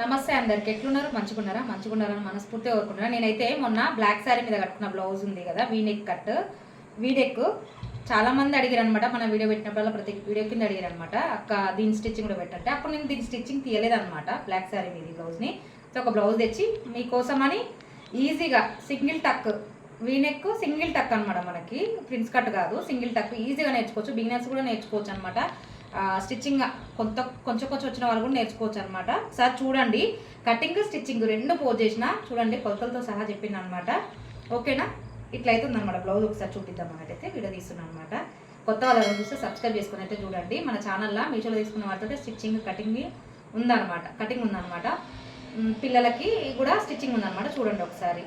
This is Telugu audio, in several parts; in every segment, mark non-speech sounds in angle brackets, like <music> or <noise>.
నమస్తే అందరికి. ఎట్లున్నారు? మంచుకున్నారా మంచుకున్నారని మనస్ఫూర్తిగా కోరుకుంటున్నా. నేనైతే మొన్న బ్లాక్ శారీ మీద కట్టుకున్న బ్లౌజ్ ఉంది కదా వీనెక్ కట్. వీడెక్ చాలా మంది అడిగారు అనమాట మన వీడియో పెట్టినప్పుడల్లా ప్రతి వీడియో కింద అడిగారు అనమాట అక్క దీని స్టిచ్చింగ్ కూడా పెట్టంటే. అప్పుడు నేను దీని స్టిచ్చింగ్ తీయలేదనమాట బ్లాక్ శారీ మీద బ్లౌజ్ని. సో ఒక బ్లౌజ్ తెచ్చి మీకోసమని ఈజీగా సింగిల్ టక్ వీనెక్ సింగిల్ టక్ అనమాట మనకి. ప్రిన్స్ కట్ కాదు సింగిల్ టక్. ఈజీగా నేర్చుకోవచ్చు. బిగినర్స్ కూడా నేర్చుకోవచ్చు అనమాట స్టిచ్చింగ్ కొంత కొంచెం కొంచెం వచ్చిన వాళ్ళు కూడా నేర్చుకోవచ్చు అనమాట సార్ చూడండి. కటింగ్ స్టిచ్చింగ్ రెండు పోజ్ చేసిన చూడండి కొలతలతో సహా చెప్పింది అనమాట ఓకేనా? ఇట్లా అవుతుంది అనమాట బ్లౌజ్ ఒకసారి చూపిద్దాం అయితే వీడియో తీస్తున్నాను అనమాట కొత్త వాళ్ళు చూస్తే సబ్స్క్రైబ్ చేసుకుని అయితే చూడండి. మన ఛానల్లో మీషోలో తీసుకున్న వాటితో స్టిచ్చింగ్ కటింగ్ ఉందన్నమాట. కటింగ్ ఉందన్నమాట. పిల్లలకి కూడా స్టిచ్చింగ్ ఉందన్నమాట. చూడండి ఒకసారి.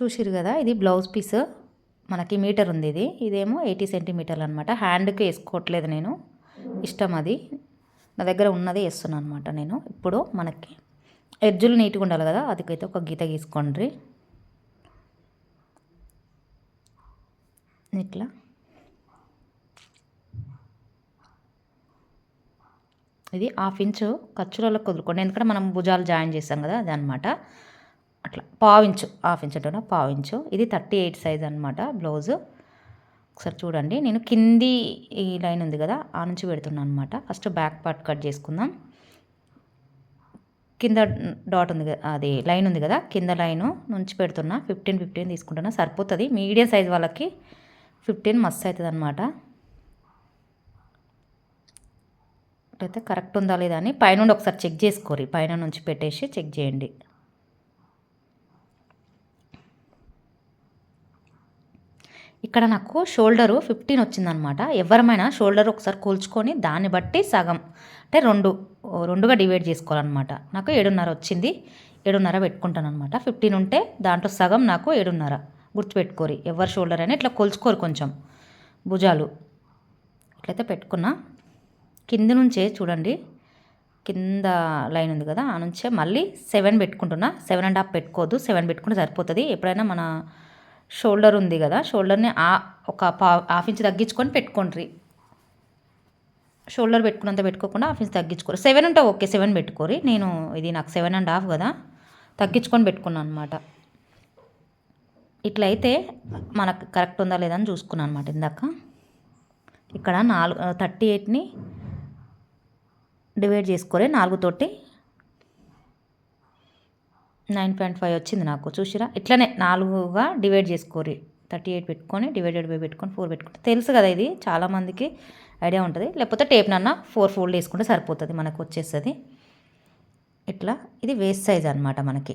చూసిరు కదా ఇది బ్లౌజ్ పీస్. మనకి మీటర్ ఉంది ఇది. ఇదేమో ఎయిటీ సెంటీమీటర్లు అనమాట హ్యాండ్కి వేసుకోవట్లేదు నేను. ఇష్టం అది. నా దగ్గర ఉన్నది వేస్తున్నాను అనమాట నేను. ఇప్పుడు మనకి ఎడ్జులు నీట్గా ఉండాలి కదా అదికైతే ఒక గీత గీసుకోండి. ఇట్లా. ఇది హాఫ్ ఇంచు ఖర్చులలో కుదురుకోండి. ఎందుకంటే మనం భుజాలు జాయిన్ చేస్తాం కదా అది అనమాట అట్లా. పావించు హాఫ్ ఇంచ్ అంటున్నా పావించు ఇది థర్టీ ఎయిట్ సైజ్ అనమాట బ్లౌజు. ఒకసారి చూడండి. నేను కింది ఈ లైన్ ఉంది కదా ఆ నుంచి పెడుతున్నాను అనమాట ఫస్ట్ బ్యాక్ పార్ట్ కట్ చేసుకుందాం. కింద డాట్ ఉంది కదా అది లైన్ ఉంది కదా కింద లైను నుంచి పెడుతున్నా. ఫిఫ్టీన్ ఫిఫ్టీన్ తీసుకుంటున్నా. సరిపోతుంది. మీడియం సైజ్ వాళ్ళకి ఫిఫ్టీన్ మస్తు అవుతుంది అనమాట అయితే కరెక్ట్ ఉందా లేదా అని పైనుండి ఒకసారి చెక్ చేసుకోరి పైన నుంచి పెట్టేసి చెక్ చేయండి. ఇక్కడ నాకు షోల్డరు ఫిఫ్టీన్ వచ్చిందనమాట. ఎవరమైనా షోల్డర్ ఒకసారి కూల్చుకొని దాన్ని బట్టి సగం అంటే రెండు రెండుగా డివైడ్ చేసుకోవాలన్నమాట. నాకు ఏడున్నర వచ్చింది ఏడున్నర పెట్టుకుంటాను అనమాట ఫిఫ్టీన్ ఉంటే దాంట్లో సగం నాకు ఏడున్నర. గుర్తుపెట్టుకోరి ఎవరి షోల్డర్ అయినా ఇట్లా కొలుచుకోరు కొంచెం భుజాలు. ఇట్లయితే పెట్టుకున్నా. కింద నుంచే చూడండి కింద లైన్ ఉంది కదా ఆ నుంచే మళ్ళీ సెవెన్ పెట్టుకుంటున్నా. సెవెన్ అండ్ హాఫ్ పెట్టుకోవద్దు సెవెన్ పెట్టుకుంటే సరిపోతుంది. ఎప్పుడైనా మన షోల్డర్ ఉంది కదా షోల్డర్ని ఆ ఒక పా హాఫ్ ఇంచ్ తగ్గించుకొని పెట్టుకోండి షోల్డర్ పెట్టుకున్నంత పెట్టుకోకుండా హాఫ్ ఇంచ్ తగ్గించుకోరు. సెవెన్ ఉంటే ఓకే సెవెన్ పెట్టుకోరి నేను ఇది నాకు సెవెన్ అండ్ హాఫ్ కదా తగ్గించుకొని పెట్టుకున్నాను అనమాట ఇట్లా అయితే మనకు కరెక్ట్ ఉందా లేదా అని చూసుకున్నాను అనమాట ఇందాక. ఇక్కడ నాలుగు థర్టీ ఎయిట్ని డివైడ్ చేసుకోరే నాలుగుతోటి నైన్ పాయింట్ ఫైవ్ వచ్చింది నాకు చూసిరా? ఇట్లనే నాలుగుగా డివైడ్ చేసుకోరి థర్టీ ఎయిట్ పెట్టుకొని డివైడెడ్ బై పెట్టుకొని ఫోర్ పెట్టుకుంటే తెలుసు కదా ఇది చాలామందికి ఐడియా ఉంటుంది. లేకపోతే టేప్ నాన్న ఫోర్ ఫోల్డ్ వేసుకుంటే సరిపోతుంది మనకు వచ్చేస్తుంది. ఇట్లా ఇది వేస్ట్ సైజ్ అనమాట మనకి.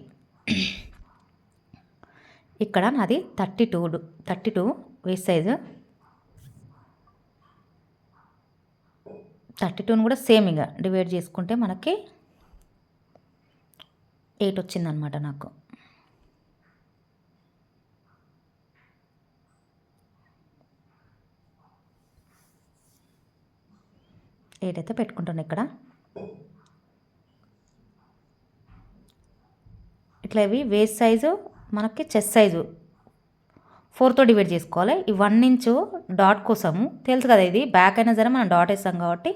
ఇక్కడ నాది thirty two thirty two waist size. Thirty టూని కూడా సేమ్ ఇక డివైడ్ చేసుకుంటే మనకి ఎయిట్ వచ్చిందనమాట నాకు. ఎయిట్ అయితే పెట్టుకుంటాను ఇక్కడ. ఇట్లా ఇవి వేస్ట్ సైజు మనకి చెస్ట్ సైజు ఫోర్తో డివైడ్ చేసుకోవాలి. ఈ వన్ ఇంచు డాట్ కోసము. తెలుసు కదా ఇది. బ్యాక్ అయినా సరే మనం డాట్ వేస్తాం కాబట్టి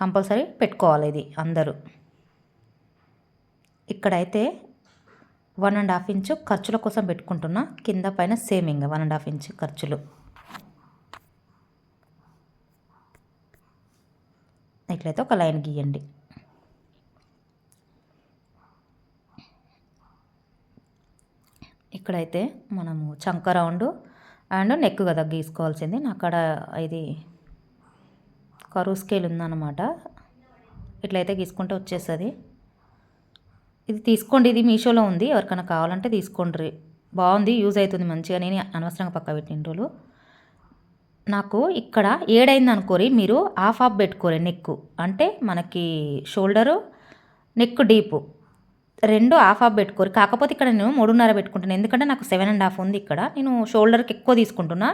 కంపల్సరీ పెట్టుకోవాలి ఇది అందరూ. ఇక్కడైతే వన్ అండ్ హాఫ్ ఇంచు ఖర్చుల కోసం పెట్టుకుంటున్నా. కింద పైన సేమ్ ఇంకా వన్ అండ్ హాఫ్ ఇంచు ఖర్చులు. ఇట్లయితే ఒక లైన్ గీయండి. ఇక్కడైతే మనము చంక రౌండ్ అండ్ నెక్ కదా గీసుకోవాల్సింది. అక్కడ ఇది కరువు స్కేల్ ఉందన్నమాట. ఇట్లయితే గీసుకుంటే వచ్చేస్తుంది. ఇది తీసుకోండి ఇది మీషోలో ఉంది. ఎవరికైనా కావాలంటే తీసుకోండి. బాగుంది యూజ్ అవుతుంది మంచిగా. నేను అనవసరంగా పక్క పెట్టిన రోజులు. నాకు ఇక్కడ ఏడైంది అనుకోరి మీరు హాఫ్ హాఫ్ పెట్టుకోరి నెక్ అంటే మనకి షోల్డరు నెక్ డీపు. రెండు హాఫ్ హాఫ్ పెట్టుకోరు. కాకపోతే ఇక్కడ నేను మూడున్నర పెట్టుకుంటాను ఎందుకంటే నాకు సెవెన్ అండ్ హాఫ్ ఉంది ఇక్కడ. నేను షోల్డర్కి ఎక్కువ తీసుకుంటున్నా.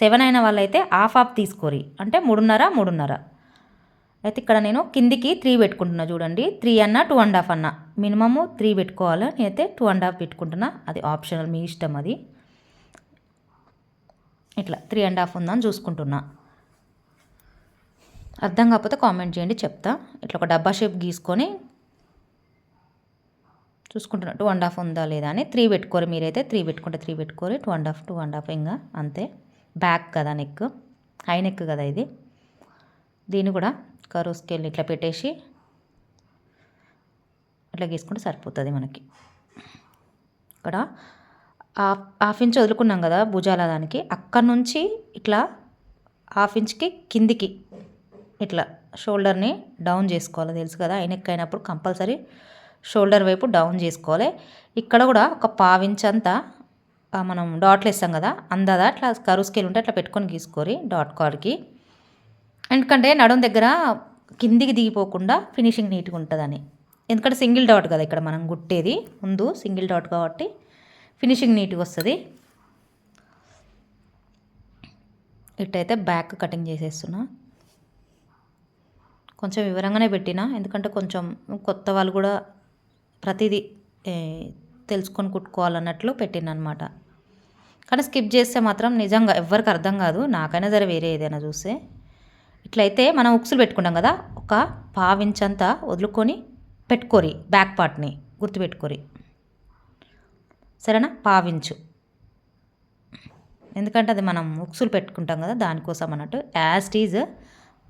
సెవెన్ అయిన వాళ్ళైతే హాఫ్ హాఫ్ తీసుకోరి. అంటే మూడున్నర మూడున్నర. అయితే ఇక్కడ నేను కిందికి త్రీ పెట్టుకుంటున్నా చూడండి. త్రీ అన్న టూ అండ్ హాఫ్ అన్న. మినిమము త్రీ పెట్టుకోవాలి? నేనైతే టూ అండ్ హాఫ్ పెట్టుకుంటున్నా. అది ఆప్షనల్ మీ ఇష్టం అది. ఇట్లా త్రీ అండ్ హాఫ్ ఉందని చూసుకుంటున్నా. అర్థం కాకపోతే కామెంట్ చేయండి చెప్తా. ఇట్లా ఒక డబ్బా షేప్ గీసుకొని చూసుకుంటున్నా. టూ అండ్ హాఫ్ ఉందా లేదా అని త్రీ పెట్టుకోరు. మీరైతే త్రీ పెట్టుకుంటే త్రీ పెట్టుకోరు. Two and half two and half ఇంకా అంతే. బ్యాక్ కదా నెక్ హై నెక్ కదా ఇది. దీన్ని కూడా కరువు స్కేల్ ఇట్లా పెట్టేసి ఇట్లా గీసుకుంటే సరిపోతుంది మనకి. ఇక్కడ హాఫ్ హాఫ్ ఇంచ్ వదులుకున్నాం కదా భుజాల దానికి. అక్కడ నుంచి ఇట్లా హాఫ్ ఇంచ్కి కిందికి ఇట్లా షోల్డర్ని డౌన్ చేసుకోవాలి. తెలుసు కదా అయినెక్ అయినప్పుడు కంపల్సరీ షోల్డర్ వైపు డౌన్ చేసుకోవాలి. ఇక్కడ కూడా ఒక పావించ్ అంతా మనం డాట్లు వేస్తాం కదా అందదా? అట్లా కరువు స్కేల్ ఉంటే అట్లా పెట్టుకొని గీసుకోరి డాట్ కార్డ్కి ఎందుకంటే నడుం దగ్గర కిందికి దిగిపోకుండా ఫినిషింగ్ నీట్గా ఉంటుందని. ఎందుకంటే సింగిల్ డాట్ కదా ఇక్కడ మనం గుట్టేది. ముందు సింగిల్ డాట్ కాబట్టి ఫినిషింగ్ నీట్గా వస్తుంది. ఇట్టయితే బ్యాక్ కటింగ్ చేసేస్తున్నా. కొంచెం వివరంగానే పెట్టిన. ఎందుకంటే కొంచెం కొత్త వాళ్ళు కూడా ప్రతిదీ తెలుసుకొని కుట్టుకోవాలన్నట్లు పెట్టిన అనమాట కానీ స్కిప్ చేస్తే మాత్రం నిజంగా ఎవరికి అర్థం కాదు. నాకైనా సరే వేరే ఏదైనా చూస్తే. ఇట్లయితే మనం ఉక్సులు పెట్టుకుంటాం కదా ఒక పావించంతా వదులుకొని పెట్టుకోరి బ్యాక్ పార్ట్ని గుర్తుపెట్టుకోరి. సరేనా? పావించు. ఎందుకంటే అది మనం ఉక్సులు పెట్టుకుంటాం కదా దానికోసం అన్నట్టు. యాజ్ ఈజ్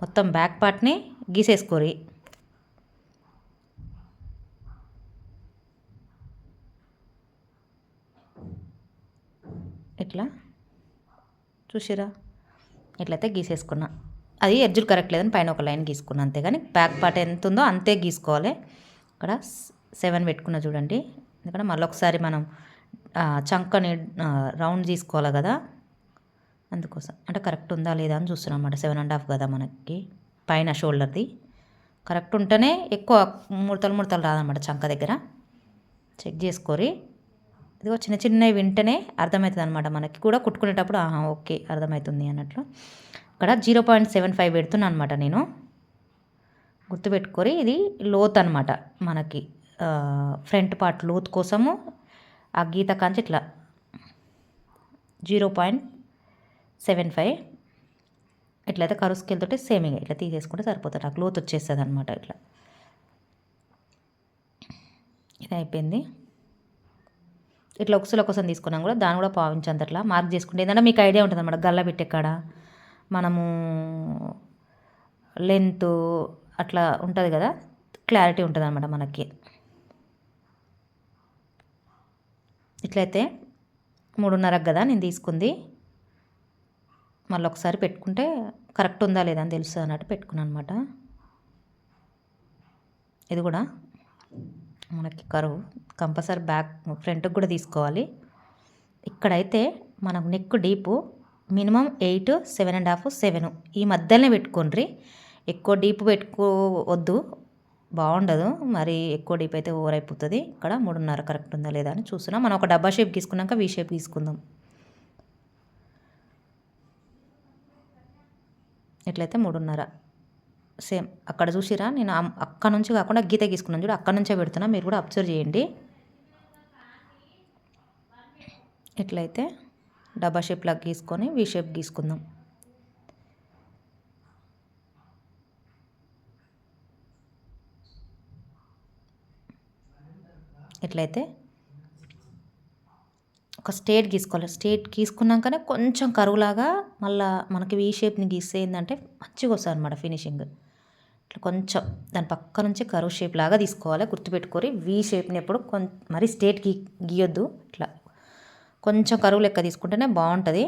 మొత్తం బ్యాక్ పార్ట్ని గీసేసుకోరి. ఇట్లా చూసిరా? ఇట్లయితే గీసేసుకున్నా. అది ఎడ్జులు కరెక్ట్ లేదని పైన ఒక లైన్ గీసుకున్నా అంతేగాని బ్యాక్ పార్ట్ ఎంత ఉందో అంతే గీసుకోవాలి. ఇక్కడ సెవెన్ పెట్టుకున్న చూడండి. ఎందుకంటే మళ్ళీ ఒకసారి మనం చంకని రౌండ్ తీసుకోవాలి కదా. అందుకోసం. అంటే కరెక్ట్ ఉందా లేదా అని చూస్తున్నాం అన్నమాట. సెవెన్ అండ్ హాఫ్ కదా మనకి. పైన షోల్డర్ది. కరెక్ట్ ఉంటేనే ఎక్కువ ముడతలు ముడతలు రాదన్నమాట చంక దగ్గర. చెక్ చేసుకోరి. ఇదిగో చిన్న చిన్నవి వింటేనే అర్థమవుతుంది అనమాట మనకి కూడా కుట్టుకునేటప్పుడు ఆహా ఓకే అర్థమవుతుంది అన్నట్లు. అక్కడ జీరో పాయింట్ సెవెన్ ఫైవ్ పెడుతున్నా అనమాట నేను. గుర్తుపెట్టుకొని ఇది లోత్ అనమాట మనకి ఫ్రంట్ పార్ట్ లోత్ కోసము ఆ గీత కాంచి ఇట్లా జీరో పాయింట్ సెవెన్ ఫైవ్ ఎట్లయితే కరు స్కేల్ సేమింగ్ ఇట్లా తీసేసుకుంటే సరిపోతుంది. నాకు లోత్ వచ్చేస్తుంది అనమాట ఇట్లా. ఇది అయిపోయింది. ఇట్లా ఒకసుల కోసం తీసుకున్నాం కూడా దాన్ని కూడా పావించంత అట్లా మార్క్ చేసుకుంటే ఏంటంటే మీకు ఐడియా ఉంటుంది అనమాట గల్ల పెట్టే కాడ. మనము లెంత్ అట్లా ఉంటుంది కదా? క్లారిటీ ఉంటుంది అనమాట మనకి. ఇట్లయితే మూడున్నరకు కదా నేను తీసుకుంది. మళ్ళీ ఒకసారి పెట్టుకుంటే కరెక్ట్ ఉందా లేదా అని తెలుసు అన్నట్టు పెట్టుకున్నాను అనమాట ఇది కూడా మనకి కరువు. కంపల్సరీ బ్యాక్ ఫ్రంట్కి కూడా తీసుకోవాలి. ఇక్కడైతే మనకు neck deep minimum eight seven and half seven. ఈ మధ్యలోనే పెట్టుకోండి ఎక్కువ డీప్ పెట్టుకోవద్దు. బాగుండదు. మరి ఎక్కువ డీప్ అయితే ఓవర్ అయిపోతుంది. ఇక్కడ మూడున్నర కరెక్ట్ ఉందా లేదా అని చూస్తున్నాం. మనం ఒక డబ్బా షేప్ తీసుకున్నాక వీ షేప్ తీసుకుందాం. ఎట్లయితే మూడున్నర. సేమ్. అక్కడ చూసిరా నేను అక్కడ నుంచి కాకుండా గీత గీసుకున్నాను చూడు. అక్కడ నుంచే పెడుతున్నా. మీరు కూడా అబ్జర్వ్ చేయండి. ఎట్లయితే డబ్బా షేప్ లాగా గీసుకొని వి షేప్ గీసుకుందాం. ఎట్లయితే ఒక స్టేట్ గీసుకోవాలి. స్టేట్ గీసుకున్నాకనే కొంచెం కరువులాగా మళ్ళీ మనకి వీ షేప్ని గీస్తే ఏంటంటే మంచిగా వస్తుంది అనమాట ఫినిషింగ్ ఇట్లా కొంచెం దాని పక్క నుంచి కరువు షేప్ లాగా తీసుకోవాలి. గుర్తుపెట్టుకొని వీ షేప్ని ఎప్పుడు కొంచెం మరీ స్టేట్ గీ గీయొద్దు. ఇట్లా కొంచెం కరువు లెక్క తీసుకుంటేనే బాగుంటుంది.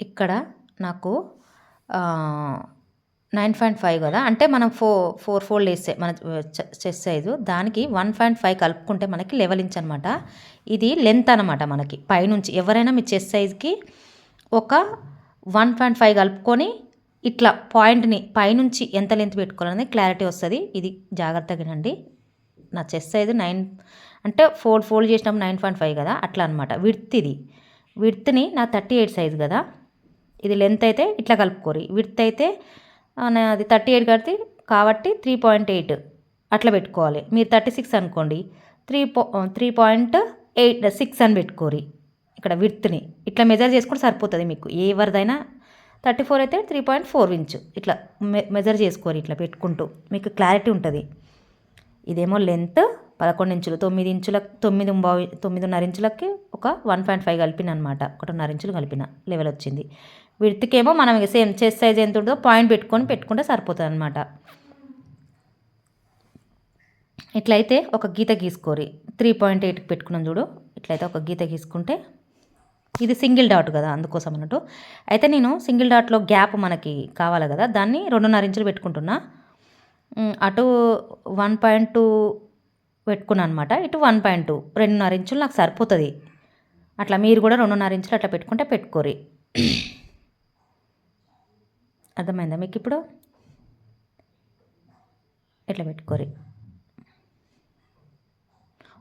ఇక్కడ నాకు నైన్ పాయింట్ ఫైవ్ కదా. అంటే మనం ఫోర్ ఫోర్ ఫోల్డ్ వేసే మన చెస్ సైజు దానికి వన్ పాయింట్ ఫైవ్ కలుపుకుంటే మనకి లెవెల్ ఇంచ్ అనమాట ఇది లెంత్ అనమాట మనకి పైనుంచి. ఎవరైనా మీ చెస్ సైజ్కి ఒక వన్ పాయింట్ ఫైవ్ కలుపుకొని ఇట్లా పాయింట్ని పైనుంచి ఎంత లెంత్ పెట్టుకోవాలనేది క్లారిటీ వస్తుంది. ఇది జాగ్రత్తగా అండి నా చెస్ సైజు నైన్ అంటే ఫోల్డ్ ఫోల్డ్ చేసినప్పుడు నైన్ పాయింట్ ఫైవ్ కదా అట్లా అనమాట విడ్త్ ఇది. విడ్త్ని నా థర్టీ ఎయిట్ సైజు కదా. ఇది లెంత్ అయితే ఇట్లా కలుపుకోరి. విడ్త్ అయితే అది థర్టీ ఎయిట్ కడితే కాబట్టి త్రీ పాయింట్ ఎయిట్ అట్లా పెట్టుకోవాలి. మీరు థర్టీ సిక్స్ అనుకోండి. త్రీ పా త్రీ పాయింట్ ఎయిట్ సిక్స్ అని పెట్టుకోరి. ఇక్కడ విడ్త్ని. ఇట్లా మెజర్ చేసుకుంటే సరిపోతుంది మీకు. ఎవరిదైనా థర్టీ ఫోర్ అయితే త్రీ పాయింట్ ఫోర్ ఇంచ్. ఇట్లా మె మెజర్ చేసుకోరు ఇట్లా పెట్టుకుంటూ. మీకు క్లారిటీ ఉంటుంది. ఇదేమో లెంత్ పదకొండు ఇంచులు తొమ్మిది ఇంచుల తొమ్మిది తొమ్మిదిన్నర ఇంచులకి ఒక వన్ పాయింట్ ఫైవ్ కలిపిన అనమాట ఒకటిన్నర ఇంచులు కలిపిన లెవెల్ వచ్చింది. విడ్త్కేమో మనం ఇక సేమ్ చెస్ట్ సైజ్ ఎంత ఉంటుందో పాయింట్ పెట్టుకొని పెట్టుకుంటే సరిపోతుంది అనమాట ఇట్లయితే ఒక గీత గీసుకోరి. త్రీ పాయింట్ ఎయిట్కి పెట్టుకున్నాం చూడు. ఇట్లయితే ఒక గీత గీసుకుంటే ఇది సింగిల్ డాట్ కదా అందుకోసం అన్నట్టు. అయితే నేను సింగిల్ డాట్లో గ్యాప్ మనకి కావాలి కదా దాన్ని రెండున్నర ఇంచులు పెట్టుకుంటున్నా. అటు వన్ పాయింట్ టూ పెట్టుకున్నాను అనమాట ఇటు వన్ పాయింట్ టూ రెండున్నర ఇంచులు నాకు సరిపోతుంది. అట్లా మీరు కూడా రెండున్నర ఇంచులు అట్లా పెట్టుకుంటే పెట్టుకోరి. అర్థమైందా మీకు ఇప్పుడు? ఇట్లా పెట్టుకోరి.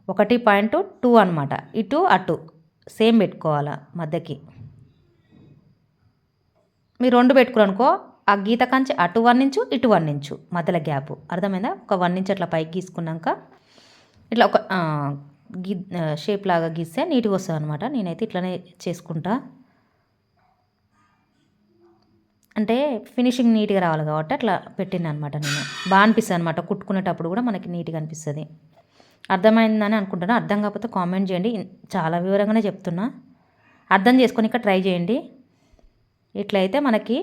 ఒకటి పాయింట్ టూ అనమాట ఇటు అటు. సేమ్ పెట్టుకోవాలా మధ్యకి? మీరు రెండు పెట్టుకురనుకో ఆ గీత కంచి అటు వన్ ఇంచు ఇటు వన్ ఇంచు మధ్యలో గ్యాప్. అర్థమైందా? ఒక వన్ ఇంచ్ అట్లా పైకి గీసుకున్నాక ఇట్లా ఒక గీ షేప్ లాగా గీస్తే నీట్గా వస్తుంది అనమాట నేనైతే ఇట్లానే చేసుకుంటా. అంటే ఫినిషింగ్ నీట్గా రావాలి కాబట్టి అట్లా పెట్టిన అనమాట నేను. బాగా అనిపిస్తుంది అనమాట కుట్టుకునేటప్పుడు కూడా మనకి నీట్గా అనిపిస్తుంది. అర్థమైందని అనుకుంటున్నా. అర్థం కాకపోతే కామెంట్ చేయండి. చాలా వివరంగానే చెప్తున్నా. అర్థం చేసుకొని ఇక్కడ ట్రై చేయండి. ఇట్లయితే మనకి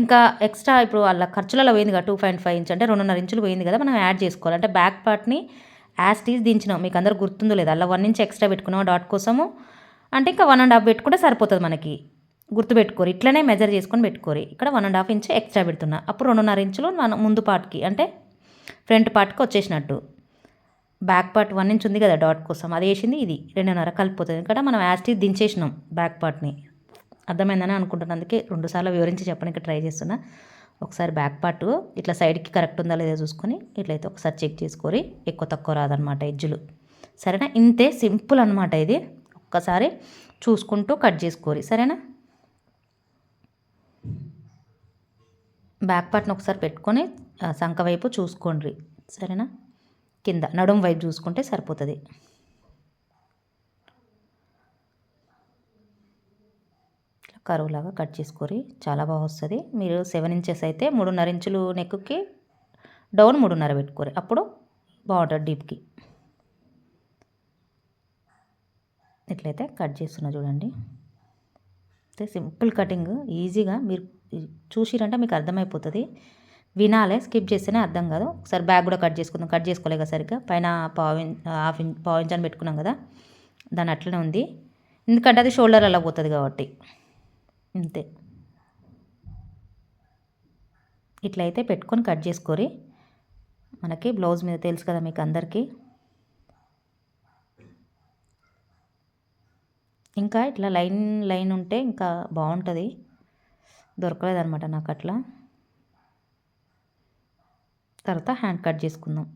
ఇంకా ఎక్స్ట్రా ఇప్పుడు వాళ్ళ ఖర్చులలో పోయింది కదా టూ పాయింట్ ఫైవ్ ఇంచ్ అంటే రెండున్నర ఇంచులు పోయింది కదా మనం యాడ్ చేసుకోవాలి. అంటే బ్యాక్ పార్ట్ని యాజ్ టీజ్ దించినాం. మీకు అందరు గుర్తుందో లేదు. అలా వన్ ఇంచ్ ఎక్స్ట్రా పెట్టుకున్నాం డాట్ కోసము. అంటే ఇంకా వన్ అండ్ హాఫ్ పెట్టుకుంటే సరిపోతుంది మనకి. గుర్తుపెట్టుకోరు. ఇట్లనే మెజర్ చేసుకొని పెట్టుకోరు. ఇక్కడ one and half inch extra పెడుతున్నా. అప్పుడు రెండున్నర ఇంచులు మన ముందు పార్ట్కి అంటే ఫ్రంట్ పార్ట్కి వచ్చేసినట్టు. బ్యాక్ పార్ట్ వన్ ఇంచ్ ఉంది కదా డాట్ కోసం. అది వేసింది ఇది రెండున్నర కలిపిపోతుంది ఎందుకంటే మనం యాస్టీ దించేసినాం బ్యాక్ పార్ట్ని. అర్థమైందని అనుకుంటున్నాను అందుకే రెండుసార్లు వివరించి చెప్పడానికి ట్రై చేస్తున్నా. ఒకసారి బ్యాక్ పార్ట్ ఇట్లా సైడ్కి కరెక్ట్ ఉందా లేదా చూసుకొని ఇట్లయితే ఒకసారి చెక్ చేసుకొని ఎక్కువ తక్కువ రాదనమాట ఎజ్జులు సరేనా? ఇంతే సింపుల్ అనమాట ఇది. ఒక్కసారి చూసుకుంటూ కట్ చేసుకోరి. సరేనా? బ్యాక్ పార్ట్ని ఒకసారి పెట్టుకొని సంఖ వైపు చూసుకోండి సరేనా? కింద నడుం వైపు చూసుకుంటే సరిపోతుంది. కరువులాగా కట్ చేసుకొని చాలా బాగా వస్తుంది. మీరు సెవెన్ ఇంచెస్ అయితే మూడున్నర ఇంచులు నెక్కి డౌన్ మూడున్నర పెట్టుకోరు. అప్పుడు బాగుంటుంది డీప్కి. ఇట్లయితే కట్ చేస్తున్నా చూడండి. అయితే సింపుల్ కటింగ్ ఈజీగా మీరు చూసిరంటే మీకు అర్థమైపోతుంది. వినాలే స్కిప్ చేస్తేనే అర్థం కాదు. ఒకసారి బ్యాగ్ కూడా కట్ చేసుకుందాం. కట్ చేసుకోలేక సరిగ్గా. పైన పావు హాఫ్ ఇంచ్ పావు ఇంచ్ అని పెట్టుకున్నాం కదా. దాని అట్లనే ఉంది. ఎందుకంటే అది షోల్డర్ అలా పోతుంది కాబట్టి. అంతే ఇట్లయితే పెట్టుకొని కట్ చేసుకోరి. మనకి బ్లౌజ్ మీద తెలుసు కదా మీకు అందరికీ. ఇంకా ఇట్లా లైన్ లైన్ ఉంటే ఇంకా బాగుంటుంది. దొరకలేదనమాట నాకు అట్లా తర్వాత హ్యాండ్ కట్ చేసుకుందాం.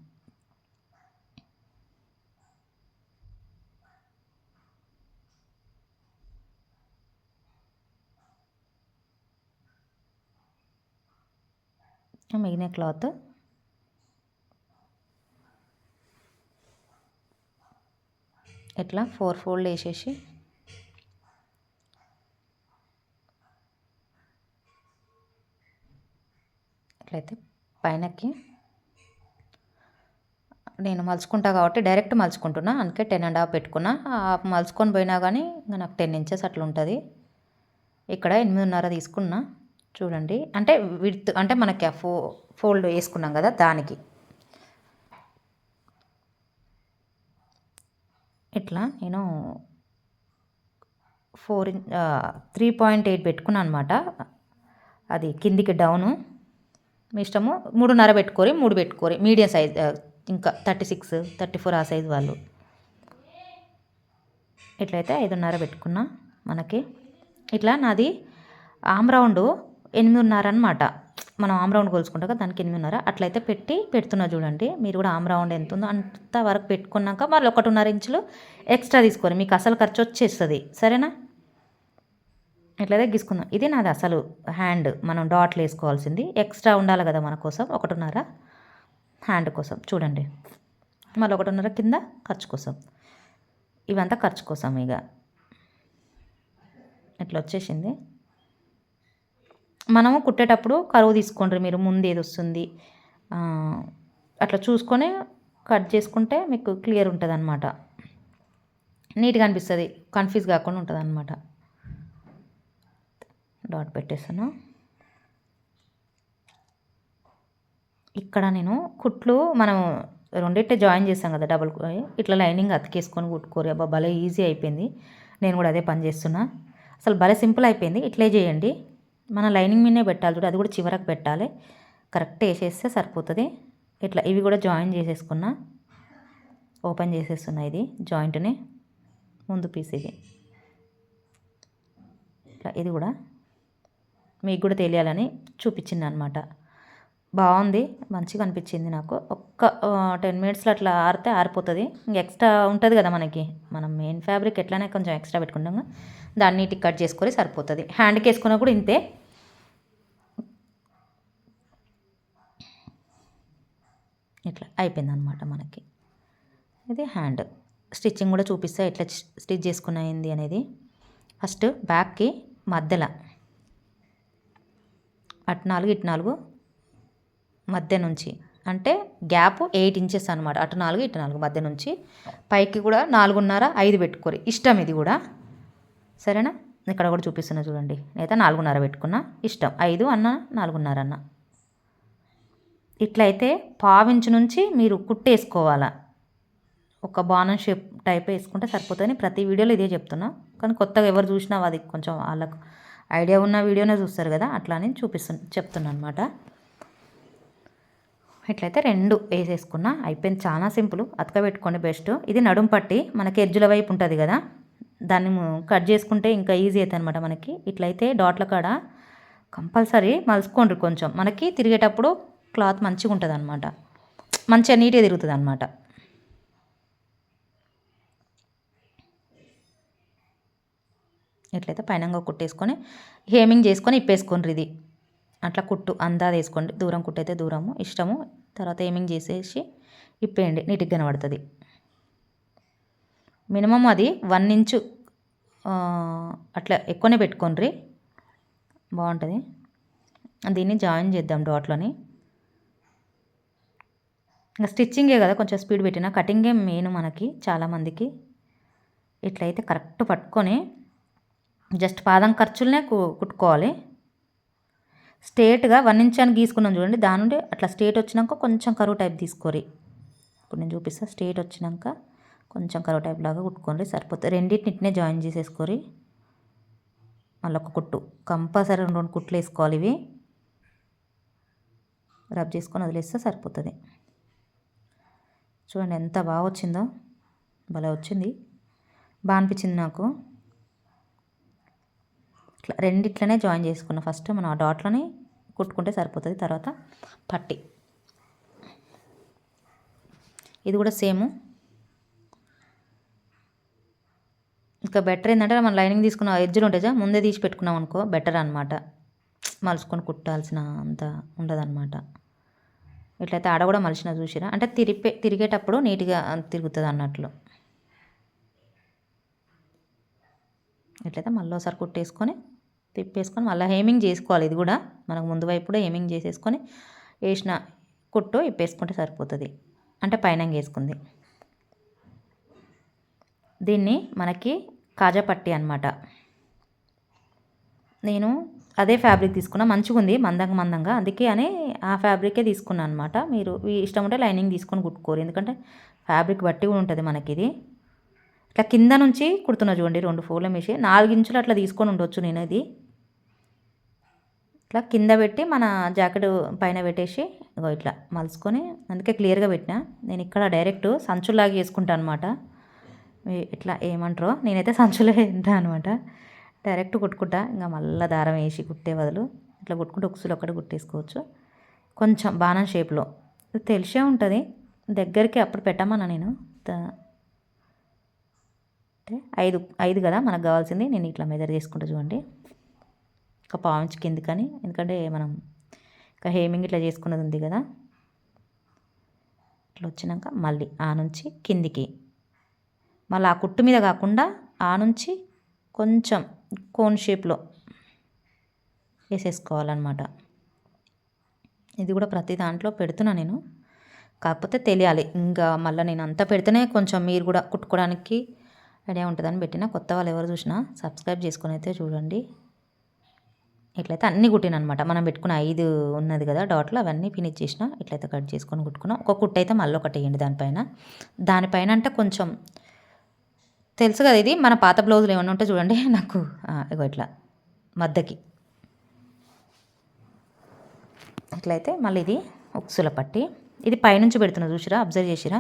మిగిలిన క్లాత్. ఇట్లా ఫోర్ ఫోల్డ్ వేసేసి. ఇట్లయితే పైనకి నేను మలుచుకుంటా కాబట్టి డైరెక్ట్ మలుచుకుంటున్నా. అందుకే టెన్ అండ్ హాఫ్ పెట్టుకున్నా. మలుచుకొని పోయినా కానీ ఇంకా నాకు టెన్ ఇంచెస్ అట్లా ఉంటుంది ఇక్కడ ఎనిమిదిన్నర తీసుకున్నా. చూడండి. అంటే విడ్త్ అంటే మనకి ఆ ఫో ఫోల్డ్ వేసుకున్నాం కదా దానికి. ఇట్లా నేను four in three point eight పెట్టుకున్నాను అనమాట అది కిందికి డౌను. మీ ఇష్టము? మూడున్నర పెట్టుకోరి మూడు పెట్టుకోరి. మీడియం సైజ్ ఇంకా థర్టీ సిక్స్ థర్టీ ఫోర్ ఆ సైజ్ వాళ్ళు. ఇట్లయితే ఐదున్నర పెట్టుకున్నా మనకి. ఇట్లా నాది ఆమ్ రౌండ్ ఎనిమిదిన్నర అనమాట మనం ఆమ్ రౌండ్ కదా దానికి ఎనిమిదిన్నర. అట్లయితే పెట్టి పెడుతున్నా చూడండి. మీరు కూడా ఆమ్ రౌండ్ ఎంత ఉందో అంత వరకు పెట్టుకున్నాక మళ్ళీ ఒకటిన్నర ఇంచులు ఎక్స్ట్రా తీసుకోరు మీకు అసలు ఖర్చు వచ్చేస్తుంది. సరేనా? ఇట్లయితే గీసుకుందాం. ఇది నాది అసలు హ్యాండ్. మనం డాట్లు వేసుకోవాల్సింది. ఎక్స్ట్రా ఉండాలి కదా మన కోసం. ఒకటిన్నర. హ్యాండ్ కోసం చూడండి. మళ్ళీ ఒకటిన్నర కింద ఖర్చు కోసం. ఇవంతా ఖర్చు కోసం ఇక ఇట్లా వచ్చేసింది. మనము కుట్టేటప్పుడు కరువు తీసుకోండి మీరు ముందు ఏది వస్తుంది. అట్లా చూసుకొని కట్ చేసుకుంటే మీకు క్లియర్ ఉంటుంది అనమాట నీట్గా అనిపిస్తుంది కన్ఫ్యూజ్ కాకుండా ఉంటుంది అనమాట డాట్ పెట్టేస్తాను ఇక్కడ నేను కుట్లు మనం రెండిట్టే జాయిన్ చేస్తాం కదా డబుల్ ఇట్లా లైనింగ్ అతికేసుకొని కుట్టుకోరు. అబ్బా భలే ఈజీ అయిపోయింది. నేను కూడా అదే పని చేస్తున్నా. అసలు భలే సింపుల్ అయిపోయింది. ఇట్లే చేయండి. మన లైనింగ్ మీదనే పెట్టాలి చూడు అది కూడా చివరకు పెట్టాలి. కరెక్ట్ వేసేస్తే సరిపోతుంది. ఇట్లా ఇవి కూడా జాయిన్ చేసేసుకున్నా. ఓపెన్ చేసేస్తున్నా ఇది జాయింట్ని. ముందు పీస్ ఇది. ఇట్లా ఇది కూడా. మీకు కూడా తెలియాలని చూపించింది అనమాట బాగుంది. మంచిగా అనిపించింది నాకు. ఒక్క టెన్ మినిట్స్లో అట్లా ఆరితే ఆరిపోతుంది. ఎక్స్ట్రా ఉంటుంది కదా మనకి. మనం మెయిన్ ఫ్యాబ్రిక్ ఎట్లానే కొంచెం ఎక్స్ట్రా పెట్టుకుంటాం దాన్ని నీట్గా కట్ చేసుకొని సరిపోతుంది. హ్యాండ్కి వేసుకున్నా కూడా ఇంతే. ఇట్లా అయిపోయింది అనమాట మనకి. ఇది హ్యాండ్ స్టిచ్చింగ్ కూడా చూపిస్తా ఎట్లా స్టిచ్ చేసుకున్న ఏంది అనేది. ఫస్ట్ బ్యాక్కి మధ్యలో. అటు నాలుగు ఇటు నాలుగు. మధ్య నుంచి. అంటే గ్యాప్ ఎయిట్ ఇంచెస్ అనమాట అటు నాలుగు ఇటు నాలుగు మధ్య నుంచి. పైకి కూడా నాలుగున్నర ఐదు పెట్టుకోరు. ఇష్టం ఇది కూడా. సరేనా? ఇక్కడ కూడా చూపిస్తున్నా చూడండి. నేనైతే నాలుగున్నర పెట్టుకున్నా. ఇష్టం. ఐదు అన్న నాలుగున్నర అన్న. ఇట్లయితే పావించు నుంచి మీరు కుట్టేసుకోవాలా ఒక బాణం షేప్ టైప్ వేసుకుంటే సరిపోతుంది ప్రతి వీడియోలో ఇదే చెప్తున్నా. కానీ కొత్తగా ఎవరు చూసినా అది కొంచెం వాళ్ళకు ఐడియా ఉన్న వీడియోనే చూస్తారు కదా. అట్లా అని చూపిస్తు చెప్తున్నా అనమాట ఇట్లయితే రెండు వేసేసుకున్నా. అయిపోయింది. చాలా సింపుల్. అతక పెట్టుకోండి బెస్ట్. ఇది నడుం పట్టి మనకి ఎడ్జుల వైపు ఉంటుంది కదా. దాన్ని కట్ చేసుకుంటే ఇంకా ఈజీ అవుతుంది అనమాట మనకి. ఇట్లయితే డాట్ల కాడ కంపల్సరీ మలుసుకోండి కొంచెం. మనకి తిరిగేటప్పుడు క్లాత్ మంచిగా ఉంటుంది అనమాట మంచిగా నీట్గా తిరుగుతుంది అనమాట ఇట్లయితే పైనంగా కుట్టేసుకొని హేమింగ్ చేసుకొని ఇప్పేసుకోండి ఇది. అట్లా కుట్టు అందా వేసుకోండి. దూరం కుట్టయితే దూరము ఇష్టము. తర్వాత ఏమింగ్ చేసేసి ఇప్పేయండి నీట్గా కనబడుతుంది. మినిమం అది వన్ ఇంచు అట్లా ఎక్కువనే పెట్టుకోండి బాగుంటుంది. దీన్ని జాయిన్ చేద్దాం డాట్లోని. ఇంకా స్టిచ్చింగే కదా కొంచెం స్పీడ్ పెట్టిన. కటింగే మెయిన్ మనకి చాలామందికి ఇట్లయితే కరెక్ట్ పట్టుకొని జస్ట్ పాదం ఖర్చులనే కు- కుట్టుకోవాలి. స్ట్రేట్గా వన్ ఇంచ్ అని గీసుకున్నాం చూడండి. దాని నుండి అట్లా స్ట్రేట్ వచ్చినాక కొంచెం కరువు టైప్ తీసుకోరి. ఇప్పుడు నేను చూపిస్తా. స్ట్రేట్ వచ్చినాక కొంచెం కరువు టైప్ లాగా కుట్టుకోండి. సరిపోతుంది రెండింటినిటినే జాయిన్ చేసేసుకోరి. మళ్ళీ ఒక కుట్టు. కంపల్సరీ రెండు రెండు కుట్లు వేసుకోవాలి ఇవి. రబ్ చేసుకొని వదిలేస్తే సరిపోతుంది. చూడండి ఎంత బాగా వచ్చిందో. భలే వచ్చింది. బాగా అనిపించింది నాకు. ఇట్లా రెండిట్లనే జాయిన్ చేసుకున్న. ఫస్ట్ మనం ఆ డాట్లని కుట్టుకుంటే సరిపోతుంది. తర్వాత పట్టి. ఇది కూడా సేమ్. ఇంకా బెటర్ ఏంటంటే మనం లైనింగ్ తీసుకున్న ఎడ్జ్లు ఉంటాయి ముందే తీసి పెట్టుకున్నాం అనుకో బెటర్ అనమాట మలుచుకొని కుట్టాల్సిన అంత ఉండదన్నమాట. ఇట్లయితే ఆడ కూడా మలిచిన చూసిరా. అంటే తిరిపే తిరిగేటప్పుడు నీట్గా తిరుగుతుంది అన్నట్లు. ఇట్లయితే మళ్ళీ ఒకసారి కుట్టేసుకొని తిప్పేసుకొని మళ్ళీ హేమింగ్ చేసుకోవాలి ఇది కూడా. మనకు ముందు వైపు కూడా హేమింగ్ చేసేసుకొని వేసిన కుట్టు ఇప్పేసుకుంటే సరిపోతుంది. అంటే పైన వేసుకుంది. దీన్ని మనకి కాజా పట్టి అనమాట నేను అదే ఫ్యాబ్రిక్ తీసుకున్నా. మంచిగా ఉంది మందంగా మందంగా. అందుకే అని ఆ ఫ్యాబ్రికే తీసుకున్నాను అనమాట మీరు ఇష్టం ఉంటే లైనింగ్ తీసుకొని కుట్టుకోరు. ఎందుకంటే ఫ్యాబ్రిక్ బట్టి కూడా ఉంటుంది మనకి ఇది ఇట్లా కింద నుంచి కుడుతున్నా చూడండి రెండు ఫోల్ వేసి నాలుగు ఇంచులు అట్లా తీసుకొని ఉండొచ్చు నేను ఇది ఇట్లా కింద పెట్టి మన జాకెట్ పైన పెట్టేసి ఇగో ఇట్లా మలుచుకొని అందుకే క్లియర్గా పెట్టిన. నేను ఇక్కడ డైరెక్ట్ సంచులాగా వేసుకుంటాను అనమాట ఇట్లా ఏమంటారో నేనైతే సంచులో తింటా అనమాట డైరెక్ట్ కుట్టుకుంటా. ఇంకా మళ్ళీ దారం వేసి కుట్టే బదులు ఇట్లా కుట్టుకుంటే ఉక్సులు ఒక్కటి కుట్టేసుకోవచ్చు. కొంచెం బాణం షేప్లో. తెలిసే ఉంటుంది. దగ్గరికి అప్పుడు పెట్టమన్నా నేను. అంటే ఐదు ఐదు కదా మనకు కావాల్సింది. నేను ఇట్లా మెదర్ చేసుకుంటా చూడండి. ఒక పావుంచి కిందకని ఎందుకంటే మనం ఇంకా హేమింగ్ ఇట్లా చేసుకున్నది ఉంది కదా. ఇట్లా వచ్చినాక మళ్ళీ ఆ నుంచి కిందికి. మళ్ళీ ఆ కుట్టు మీద కాకుండా ఆ నుంచి కొంచెం కోన్ షేప్లో వేసేసుకోవాలన్నమాట. ఇది కూడా ప్రతి దాంట్లో పెడుతున్నా నేను. కాకపోతే తెలియాలి ఇంకా మళ్ళీ నేను అంతా పెడితేనే కొంచెం మీరు కూడా కుట్టుకోవడానికి ఐడియా ఉంటుందని పెట్టిన. కొత్త వాళ్ళు ఎవరు చూసినా సబ్స్క్రైబ్ చేసుకొని అయితే చూడండి. ఇట్లయితే అన్నీ కుట్టిన అనమాట మనం పెట్టుకున్న ఐదు ఉన్నది కదా డాట్లు అవన్నీ ఫినిష్ చేసిన ఇట్లయితే కట్ చేసుకొని కుట్టుకున్నాం. ఒక కుట్టు అయితే మళ్ళీ ఒకటి వేయండి దానిపైన. దానిపైన అంటే కొంచెం తెలుసు కదా ఇది మన పాత బ్లౌజులు ఏమైనా ఉంటే చూడండి. <laughs> నాకు ఇగో ఇట్లా మద్దకి ఇట్లయితే మళ్ళీ ఇది ఉక్సుల పట్టి. ఇది పైనుంచి పెడుతున్నా చూసిరా అబ్జర్వ్ చేసిరా?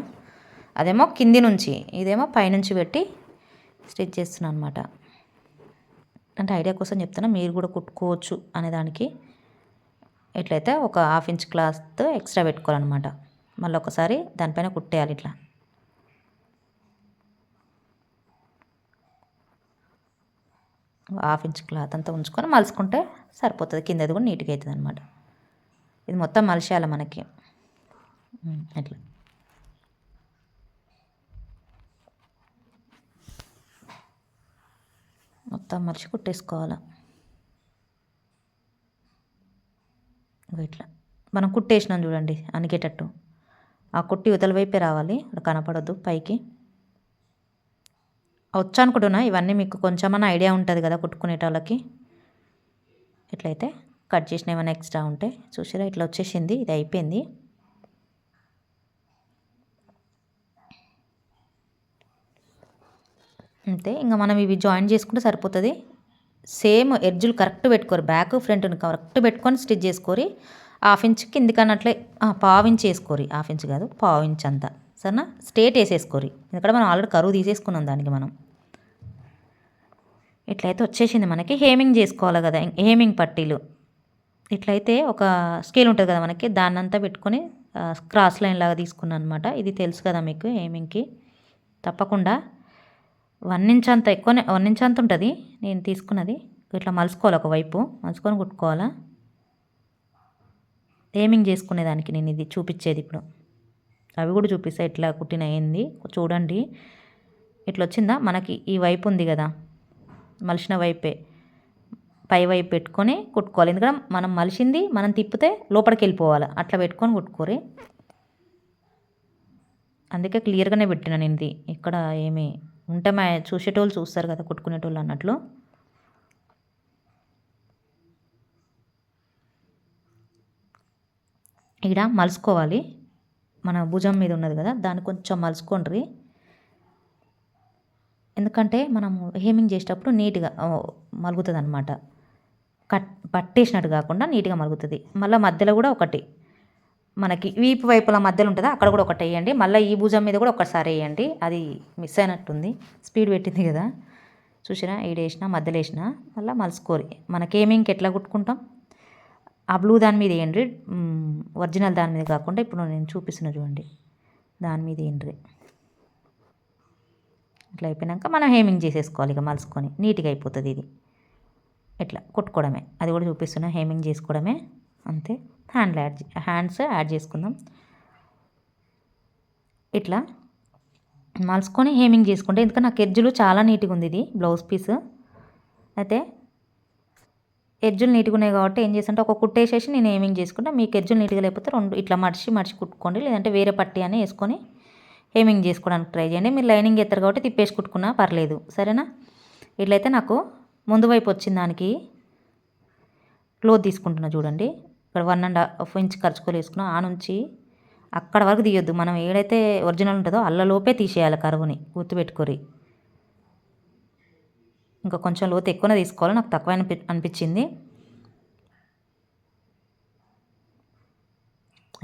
అదేమో కింది నుంచి ఇదేమో పైనుంచి పెట్టి స్టిచ్ చేస్తున్నాను అనమాట అంటే ఐడియా కోసం చెప్తున్నా మీరు కూడా కుట్టుకోవచ్చు అనే దానికి. ఇట్లయితే ఒక హాఫ్ ఇంచ్ క్లాత్ ఎక్స్ట్రా పెట్టుకోవాలన్నమాట. మళ్ళీ ఒకసారి దానిపైన కుట్టేయాలి ఇట్లా. హాఫ్ ఇంచ్ క్లాత్ అంతా ఉంచుకొని మలుచుకుంటే సరిపోతుంది. కిందది కూడా నీట్గా అవుతుంది అనమాట ఇది మొత్తం మలిసేయాలి మనకి. ఇట్లా అట్లా మొత్తం మరిచి కుట్టేసుకోవాలి? ఇట్లా. మనం కుట్టేసినాం చూడండి అనికేటట్టు ఆ కుట్టి ఇవతల వైపే రావాలి కనపడద్దు పైకి. వచ్చనుకుంటున్నా ఇవన్నీ మీకు కొంచెమన్నా ఐడియా ఉంటుంది కదా కుట్టుకునేటోళ్ళకి. ఇట్లయితే కట్ చేసిన ఏమైనా ఎక్స్ట్రా ఉంటే చూసారా ఇట్లా వచ్చేసింది ఇది అయిపోయింది. అంతే. ఇంకా మనం ఇవి జాయిన్ చేసుకుంటే సరిపోతుంది. సేమ్ ఎడ్జులు కరెక్ట్ పెట్టుకోరు. బ్యాక్ ఫ్రంట్ కరెక్ట్ పెట్టుకొని స్టిచ్ చేసుకోరి. హాఫ్ ఇంచ్ కిందికన్నట్లే పావు ఇంచ్ వేసుకోరి. హాఫ్ ఇంచ్ కాదు పావు ఇంచ్ అంతా. సరేనా? స్ట్రేట్ వేసేసుకోరి. ఎందుకంటే మనం ఆల్రెడీ కరువు తీసేసుకున్నాం దానికి మనం. ఇట్లయితే వచ్చేసింది మనకి. హేమింగ్ చేసుకోవాలి కదా హేమింగ్ పట్టీలు. ఇట్లయితే ఒక స్కేల్ ఉంటుంది కదా మనకి. దాన్ని అంతా పెట్టుకొని క్రాస్ లైన్ లాగా తీసుకున్నాను అనమాట ఇది తెలుసు కదా మీకు హేమింగ్కి. తప్పకుండా వన్ ఇంచ్ అంత ఎక్కువనే వన్ ఇంచ్ అంత ఉంటుంది. నేను తీసుకున్నది. ఇట్లా మలుచుకోవాలి ఒకవైపు మలుచుకొని కుట్టుకోవాలా? ఏమింగ్ చేసుకునేదానికి నేను ఇది చూపించేది ఇప్పుడు. అవి కూడా చూపిస్తా. ఇట్లా కుట్టిన ఏంది? చూడండి. ఇట్లా వచ్చిందా మనకి ఈ వైపు ఉంది కదా. మలిచిన వైపే. పై వైపు పెట్టుకొని కుట్టుకోవాలి. ఎందుకంటే మనం మలిచింది మనం తిప్పితే లోపలికి వెళ్ళిపోవాలి. అట్లా పెట్టుకొని కుట్టుకోరి. అందుకే క్లియర్గానే పెట్టిన నేను ఇది. ఇక్కడ ఏమి ఉంటే మా చూసేటోళ్ళు చూస్తారు కదా కుట్టుకునేటోళ్ళు అన్నట్లు. ఇక్కడ మలుసుకోవాలి. మన భుజం మీద ఉన్నది కదా దాన్ని కొంచెం మలుచుకోండి ఎందుకంటే మనము హేమింగ్ చేసేటప్పుడు నీట్గా మలుగుతుంది అనమాట కట్ పట్టేసినట్టు కాకుండా నీట్గా మలుగుతుంది. మళ్ళీ మధ్యలో కూడా ఒకటి. మనకి వీపు వైపుల మధ్యలో ఉంటుందా? అక్కడ కూడా ఒకటి వేయండి. మళ్ళీ ఈ భుజం మీద కూడా ఒకసారి వేయండి. అది మిస్ అయినట్టుంది. స్పీడ్ పెట్టింది కదా. చూసినా ఈడేసిన మధ్యలో వేసిన మళ్ళీ మలుసుకోరి మనకేమింకి ఎట్లా కుట్టుకుంటాం? ఆ బ్లూ దాని మీద వేయండి. ఒరిజినల్ దాని మీద కాకుండా ఇప్పుడు నేను చూపిస్తున్నా చూడండి. దాని మీద వేయండి. ఇట్లా అయిపోయినాక మనం హేమింగ్ చేసేసుకోవాలి ఇక మలుసుకొని నీట్గా అయిపోతుంది ఇది. ఇట్లా కుట్టుకోవడమే. అది కూడా చూపిస్తున్నా. హేమింగ్ చేసుకోవడమే. అంతే. హ్యాండ్లు యాడ్ హ్యాండ్స్ యాడ్ చేసుకుందాం. ఇట్లా మలుసుకొని హేమింగ్ చేసుకుంటే ఎందుకంటే నాకు ఎడ్జులు చాలా నీట్గా ఉంది ఇది బ్లౌజ్ పీస్. అయితే ఎడ్జులు నీట్గా ఉన్నాయి కాబట్టి ఏం చేస్తుంటే ఒక కుట్టేసేసి నేను ఏమింగ్ చేసుకుంటా. మీకు ఎడ్జులు నీట్గా లేకపోతే రెండు ఇట్లా మడిచి మడిచి కుట్టుకోండి. లేదంటే వేరే పట్టి అని వేసుకొని హేమింగ్ చేసుకోవడానికి ట్రై చేయండి. మీరు లైనింగ్ ఎత్తారు కాబట్టి తిప్పేసి కుట్టుకున్నా పర్లేదు. సరేనా? ఇట్లయితే నాకు ముందు వైపు వచ్చిన దానికి క్లోత్ తీసుకుంటున్నా చూడండి. ఇక్కడ వన్ అండ్ హాఫ్ ఇంచ్ ఖర్చుకోలు వేసుకున్నాం. ఆ నుంచి అక్కడ వరకు తీయొద్దు. మనం ఏడైతే ఒరిజినల్ ఉంటుందో అల్లలోపే తీసేయాలి కరువుని గుర్తుపెట్టుకోరి. ఇంకా కొంచెం లోతు ఎక్కువనే తీసుకోవాలి. నాకు తక్కువ అనిపి అనిపించింది.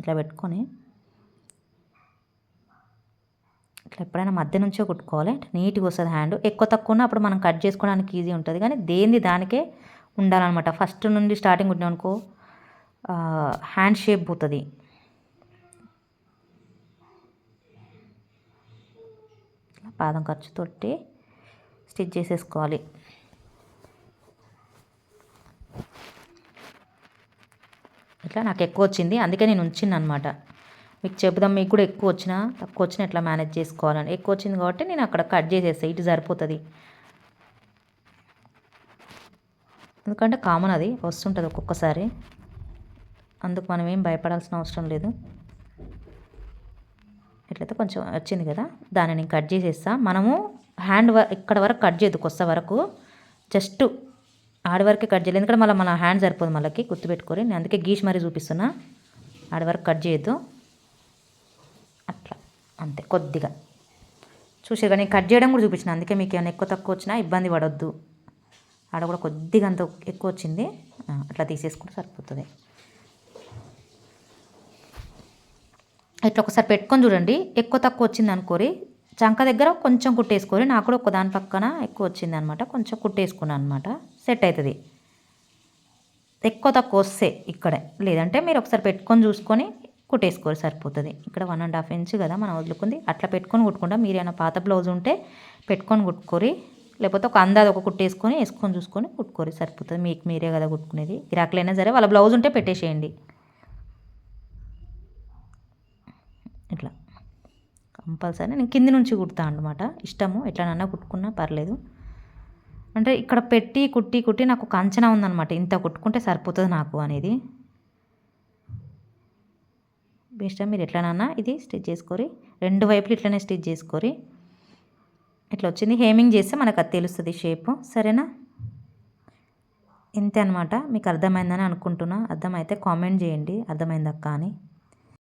ఇట్లా పెట్టుకొని ఇట్లా ఎప్పుడైనా మధ్య నుంచే కుట్టుకోవాలి. నీట్గా వస్తుంది హ్యాండ్. ఎక్కువ తక్కువ ఉన్నా అప్పుడు మనం కట్ చేసుకోవడానికి ఈజీ ఉంటుంది. కానీ దేనిది దానికే ఉండాలన్నమాట. ఫస్ట్ నుండి స్టార్టింగ్ కుట్టినాం అనుకో హ్యాండ్ షేప్ పోతుంది. పాదం ఖర్చుతోటి స్టిచ్ చేసేసుకోవాలి. ఇట్లా నాకు ఎక్కువ వచ్చింది. అందుకే నేను ఉంచింది అనమాట మీకు చెబుదాం మీకు కూడా ఎక్కువ వచ్చినా తక్కువ వచ్చినా ఎట్లా మేనేజ్ చేసుకోవాలని. ఎక్కువ వచ్చింది కాబట్టి నేను అక్కడ కట్ చేసేస్తాను ఇటు సరిపోతుంది. ఎందుకంటే కామన్ అది. వస్తుంటుంది ఒక్కొక్కసారి. అందుకు మనం ఏం భయపడాల్సిన అవసరం లేదు. ఇట్లయితే కొంచెం వచ్చింది కదా దాన్ని నేను కట్ చేసేస్తా. మనము హ్యాండ్ వర్క్ ఇక్కడ వరకు కట్ చేయదు కొస్త వరకు. జస్ట్ ఆడి వరకే కట్ చేయలేదు. ఎందుకంటే మళ్ళీ మన హ్యాండ్ సరిపోదు మళ్ళీ గుర్తుపెట్టుకొని నేను అందుకే గీసి మరీ చూపిస్తున్నా. ఆడి వరకు కట్ చేయొద్దు. అట్లా అంతే కొద్దిగా. చూసారు కానీ కట్ చేయడం కూడా చూపించిన. అందుకే మీకు ఏమైనా ఎక్కువ తక్కువ వచ్చినా ఇబ్బంది పడొద్దు. ఆడ కూడా కొద్దిగా అంత ఎక్కువ వచ్చింది. అట్లా తీసేసుకుంటే సరిపోతుంది. ఇట్లా ఒకసారి పెట్టుకొని చూడండి. ఎక్కువ తక్కువ వచ్చింది అనుకోరి. చంక దగ్గర కొంచెం కుట్టేసుకోరి. నాకు కూడా ఒక దాని పక్కన ఎక్కువ వచ్చింది అనమాట కొంచెం కుట్టేసుకున్నాను అనమాట సెట్ అవుతుంది ఎక్కువ తక్కువ వస్తే ఇక్కడే. లేదంటే మీరు ఒకసారి పెట్టుకొని చూసుకొని కుట్టేసుకోరు సరిపోతుంది. ఇక్కడ వన్ అండ్ హాఫ్ ఇంచ్ కదా మనం వదులుకుంది. అట్లా పెట్టుకొని కుట్టుకుంటా. మీరు ఏమైనా పాత బ్లౌజ్ ఉంటే పెట్టుకొని కుట్టుకోరి. లేకపోతే ఒక అందాది ఒక కుట్టేసుకొని వేసుకొని చూసుకొని కుట్టుకోరి. సరిపోతుంది. మీకు మీరే కదా కుట్టుకునేది. గిరాకులైనా సరే వాళ్ళ బ్లౌజ్ ఉంటే పెట్టేసేయండి. ఇట్లా. కంపల్సరీ నేను కింది నుంచి కుడతా అనమాట ఇష్టము ఎట్లనన్నా కుట్టుకున్నా పర్లేదు. అంటే ఇక్కడ పెట్టి కుట్టి కుట్టి నాకు ఒక అంచనా ఉందన్నమాట. ఇంత కుట్టుకుంటే సరిపోతుంది నాకు అనేది. బెస్ట్ మీరు ఎట్లనన్నా ఇది స్టిచ్ చేసుకోరి. రెండు వైపులు ఇట్లనే స్టిచ్ చేసుకోరి. ఇట్లా వచ్చింది. హేమింగ్ చేస్తే మనకు అది తెలుస్తుంది షేప్. సరేనా? ఇంతే అనమాట మీకు అర్థమైందని అనుకుంటున్నా. అర్థమైతే కామెంట్ చేయండి. అర్థమైందక్క అని.